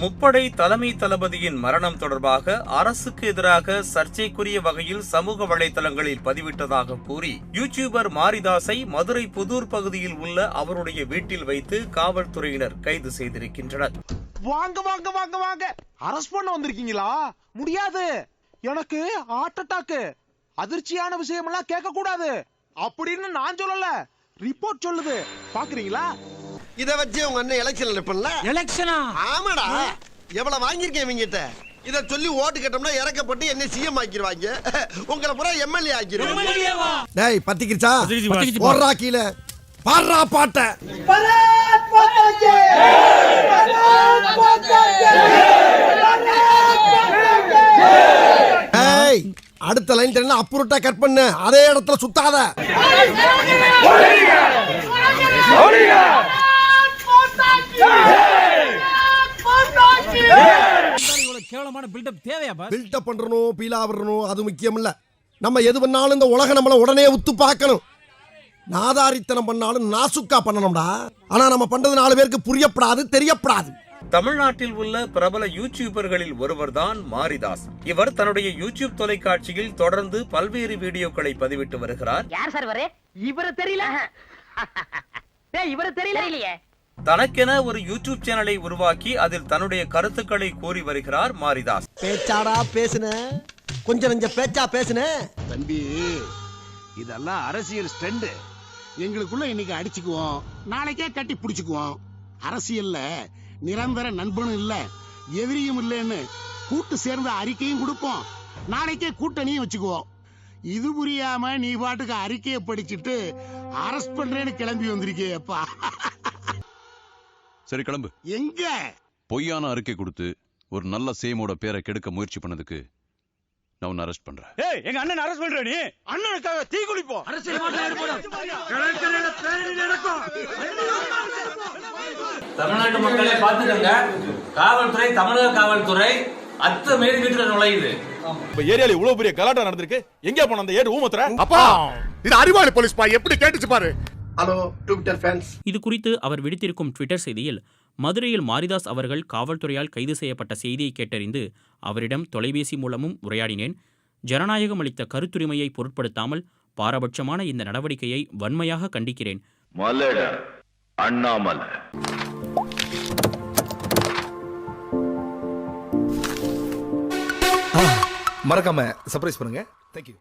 முப்படை தலைமை தளபதியின் மரணம் தொடர்பாக அரசுக்கு எதிராக சர்ச்சைக்குரிய வகையில் சமூக வலைதளங்களில் பதிவிட்டதாக கூறி யூடியூபர் மாரிதாசை மதுரை புதூர் பகுதியில் உள்ள அவருடைய வீட்டில் வைத்து காவல்துறையினர் கைது செய்திருக்கின்றனர். வாங்க வாங்க வாங்க வாங்க. அரஸ்ட் பண்ண வந்திருக்கீங்களா? முடியாது. எனக்கு ஹார்ட் அட்டாக் அதிர்ச்சியான விஷயமெல்லாம் கேட்க கூடாது அப்படின்னு நான் சொல்லல. ரிப்போர்ட் சொல்லுது. பாக்குறீங்களா? இத வச்சு உங்க அண்ணன் எலெக்ஷன்ல நிப்பல எலெக்ஷனா ஆமாடா. எவ்வளவு வாங்கியிருக்கேன் இவங்கிட்ட? இத சொல்லி ஓட்டு கேட்டோம்னா இறக்கப்பட்டு என்ன சிஎம் ஆக்கிடுவாங்க உங்களை பூரா எம்எல்ஏ ஆக்கிடுவாங்க டேய் பத்திக்கிச்சா. போடுறா கீழே. பாடுறா பாட்ட. ஏய் அடுத்த லைன் தெரியல அப்புறட்டா கட் பண்ணு. அதே இடத்துல சுத்தாத. கேவலமான பில்டப் தேவையா பில்டப் பண்றணும் பீலா வரணும் அது முக்கியம் இல்ல நம்ம எது பண்ணாலும் இந்த உலகம் நம்மள உடனே உத்து பார்க்கணும். நாதாரித்தனம் பண்ணாலும் நாசுக்கா பண்ணணும்டா. ஆனா நம்ம பண்றது நாலு பேருக்கு புரியப்படாது தெரியப்படாது. தமிழ்நாட்டில் உள்ள பிரபல யூடியூபர்களில் ஒருவர்தான் மாரிதாஸ். இவர் தன்னுடைய யூடியூப் தொலைக்காட்சியில் தொடர்ந்து பல்வேறு வீடியோக்களை பதிவிட்டு வருகிறார். யார் சார் இவரு? தெரியல. ஏய் இவரு தெரியல. தெரியலையே. தனக்கென ஒரு யூடியூப் சேனலை உருவாக்கி அதில் தன்னுடைய கருத்துக்களை கூறி வருகிறார் மாரிதாஸ். பேச்சாடா பேசுன? கொஞ்சம் நெஞ்ச பேச்சா பேசுன? தம்பி இதெல்லாம் அரசியல் ஸ்டண்ட். எங்களுக்குள்ள இன்னைக்கு அடிச்சுக்குவோம். நாளைக்கே கட்டி பிடிச்சுக்குவோம். அரசியல்ல நிரந்தர நண்பனும் இல்ல எதிரியும் இல்லைன்னு கூட்டு சேர்ந்த அறிக்கையும் கொடுப்போம். நாளைக்கே கூட்டணியும் வச்சுக்குவோம். இது புரியாம நீ பாட்டுக்கு அறிக்கையை படிச்சுட்டு அரஸ்ட் பண்றேன்னு கிளம்பி வந்திருக்கேப்பா சரி கிளம்பு. எங்க? பொய்யான அறிக்கை கொடுத்து ஒரு நல்ல சேமோட பேரை கெடுக்க முயற்சி பண்ணதுக்கு நான் உன்னை அரெஸ்ட் பண்றேன். ஏய் எங்க அண்ணன் அரெஸ்ட் பண்ற நீ? அண்ணனுக்காக தீ குளிப்போம். தமிழ்நாட்டு மக்களே பாத்துக்கங்க காவல்துறை தமிழக காவல்துறை அத்த மீறி வீட்டுல நுழையுது. இப்ப ஏரியால இவ்வளவு பெரிய கலாட்டா நடந்திருக்கு. எங்க போன அந்த ஏடு ஊமத்துற? அப்பா இது அறிவாளி போலீஸ் பா எப்படி கேட்டுச்சு பாரு. ஹலோ ட்விட்டர் ஃபேன்ஸ் இது குறித்து அவர் விடுத்திருக்கும் ட்விட்டர் செய்தியில் மதுரையில் மாரிதாஸ் அவர்கள் காவல்துறையால் கைது செய்யப்பட்ட செய்தியை கேட்டறிந்து அவரிடம் தொலைபேசி மூலமும் உரையாடினேன். ஜனநாயகம் அளித்த கருத்துரிமையை பொருட்படுத்தாமல் பாரபட்சமான இந்த நடவடிக்கையை வன்மையாக கண்டிக்கிறேன். அண்ணாமலை. மறக்காம சர்ப்ரைஸ் பண்ணுங்க. தேங்க்யூ